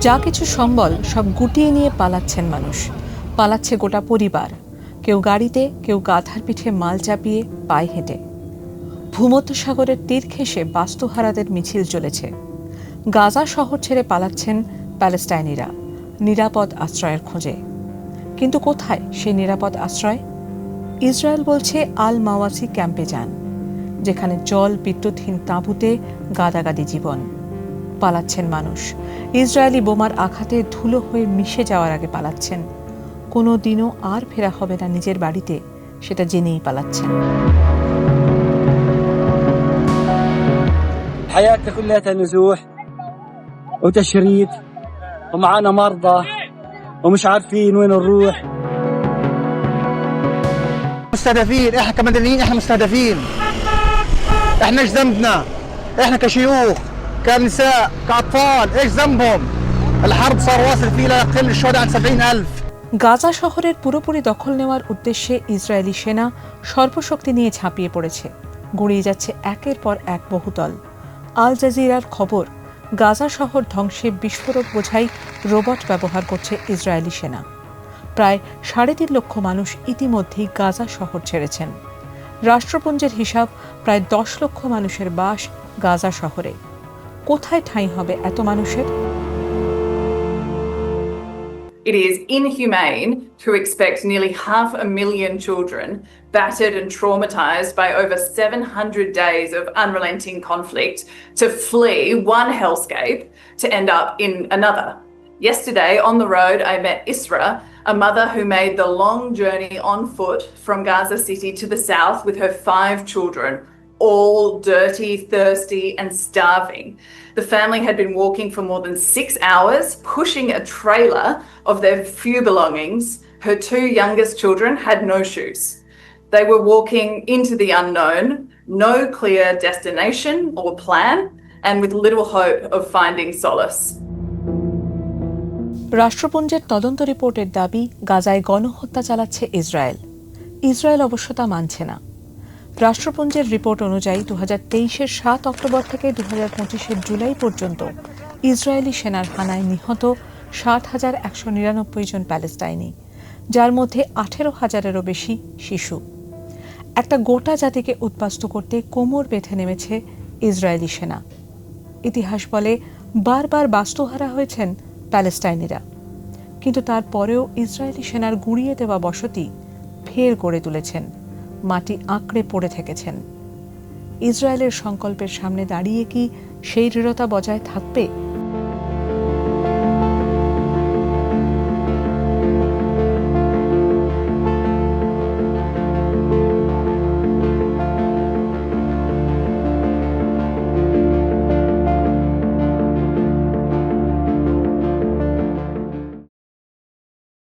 যা কিছু সম্বল সব গুটিয়ে নিয়ে পালাচ্ছেন মানুষ। পালাচ্ছে গোটা পরিবার। কেউ গাড়িতে, কেউ গাধার পিঠে মাল চাপিয়ে পায়ে হেঁটে। ভূমধ্যসাগরের তীর ঘেঁষে বাস্তুহারাদের মিছিল চলেছে। গাজা শহর ছেড়ে পালাচ্ছেন প্যালেস্টাইনিরা, নিরাপদ আশ্রয়ের খোঁজে। কিন্তু কোথায় সেই নিরাপদ আশ্রয়? ইসরায়েল বলছে আল মাওয়াসি ক্যাম্পে যান, যেখানে জল বিদ্যুৎহীন তাঁবুতে গাদাগাদি জীবন। পালাচ্ছেন মানুষ ইসরায়েলি বোমার আঘাতে ধুলো হয়ে মিশে যাওয়ার আগে পালাচ্ছেন কোনো দিনও আর ফেরা হবে না নিজের বাড়িতে সেটা জেনেই পালাচ্ছেন حياتنا كلها نزوح وتشريد ومعانا مرضى ومش عارفين وين نروح مستهدفين احنا كمدنيين احنا مستهدفين احنا ايش ذنبنا احنا كشيوخ كنساء كاطفال ايش ذنبهم الحرب صار واصل فيه لا يقل الشهداء عن سبعين ألف গাজা শহরের পুরোপুরি দখল নেওয়ার উদ্দেশ্যে ইসরায়েলি সেনা সর্বশক্তি নিয়ে ঝাঁপিয়ে পড়েছে গড়িয়ে যাচ্ছে একের পর এক বহুতল আল জাজিরার খবর গাজা শহর ধ্বংসে বিস্ফোরক বোঝাই রোবট ব্যবহার করছে ইসরায়েলি সেনা প্রায় সাড়ে তিন লক্ষ মানুষ ইতিমধ্যেই গাজা শহর ছেড়েছেন রাষ্ট্রপুঞ্জের হিসাব প্রায় দশ লক্ষ মানুষের বাস গাজা শহরে কোথায় ঠাঁই হবে এত মানুষের It is inhumane to expect nearly half a million children, battered and traumatized by over 700 days of unrelenting conflict, to flee one hellscape to end up in another. Yesterday on the road, I met Isra, a mother who made the long journey on foot from Gaza City to the south with her five children, all dirty, thirsty, and starving. The family had been walking for more than six hours, pushing a trailer of their few belongings. Her two youngest children had no shoes. They were walking into the unknown, no clear destination or plan, and with little hope of finding solace. রাষ্ট্রপুঞ্জের তদন্ত রিপোর্টের দাবি গাজায় গণহত্যা চালাচ্ছে Israel Israel অবশ্য তা মানছে না রাষ্ট্রপুঞ্জের রিপোর্ট অনুযায়ী দু হাজার তেইশের সাত অক্টোবর থেকে দু হাজার জুলাই পর্যন্ত ইসরায়েলি সেনার হানায় নিহত ষাট হাজার একশো নিরানব্বই জন প্যালেস্টাইনি, যার মধ্যে আঠেরো হাজারেরও বেশি শিশু। একটা গোটা জাতিকে উদ্বাস্তু করতে কোমর বেঁধে নেমেছে ইসরায়েলি সেনা। ইতিহাস বলে বারবার বাস্তুহারা হয়েছেন প্যালেস্টাইনিরা। কিন্তু তারপরেও ইসরায়েলি সেনার গুঁড়িয়ে দেওয়া বসতি ফের গড়ে তুলেছেন। মাটি আঁকড়ে পড়ে থেকেছেন। ইসরায়েলের সংকল্পের সামনে দাঁড়িয়ে কি সেই দৃঢ়তা বজায় থাকবে?